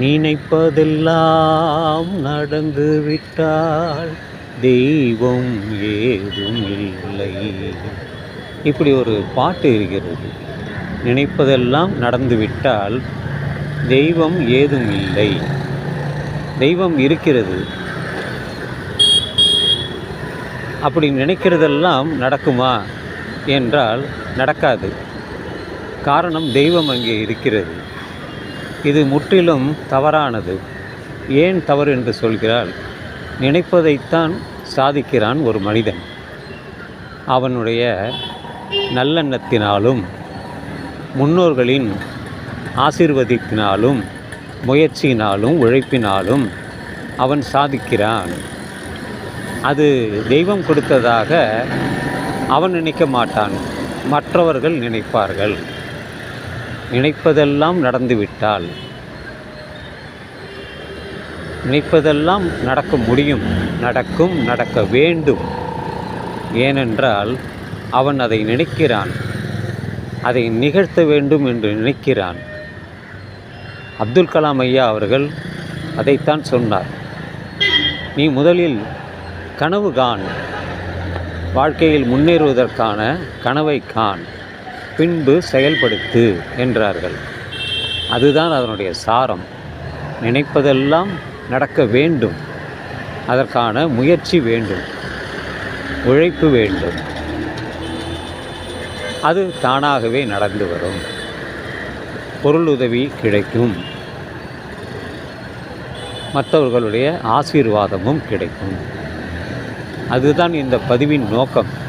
நினைப்பதெல்லாம் நடந்து விட்டால் தெய்வம் ஏதும் இல்லை. இப்படி ஒரு பாட்டு இருக்கிறது. நினைப்பதெல்லாம் நடந்துவிட்டால் தெய்வம் ஏதும் இல்லை. தெய்வம் இருக்கிறது. அப்படி நினைக்கிறதெல்லாம் நடக்குமா? என்றால் நடக்காது. காரணம் தெய்வம் அங்கே இருக்கிறது. இது முற்றிலும் தவறானது. ஏன் தவறு என்று சொல்கிறாள்? நினைப்பதைத்தான் சாதிக்கிறான் ஒரு மனிதன். அவனுடைய நல்லெண்ணத்தினாலும் முன்னோர்களின் ஆசீர்வதிப்பினாலும் முயற்சியினாலும் உழைப்பினாலும் அவன் சாதிக்கிறான். அது தெய்வம் கொடுத்ததாக அவன் நினைக்க மாட்டான். மற்றவர்கள் நினைப்பார்கள். நினைப்பதெல்லாம் நடந்துவிட்டால். நினைப்பதெல்லாம் நடக்க முடியும் நடக்கும் நடக்க வேண்டும். ஏனென்றால் அவன் அதை நினைக்கிறான். அதை நிகழ்த்த வேண்டும் என்று நினைக்கிறான். அப்துல் கலாம் ஐயா அவர்கள் அதைத்தான் சொன்னார். நீ முதலில் கனவு காண். வாழ்க்கையில் முன்னேறுவதற்கான கனவை காண். பின்பு செயல்படுத்து என்றார்கள். அதுதான் அதனுடைய சாரம். நினைப்பதெல்லாம் நடக்க வேண்டும். அதற்கான முயற்சி வேண்டும். உழைப்பு வேண்டும். அது தானாகவே நடந்து வரும். பொருள் உதவி கிடைக்கும். மற்றவர்களுடைய ஆசீர்வாதமும் கிடைக்கும். அதுதான் இந்த பதிவின் நோக்கம்.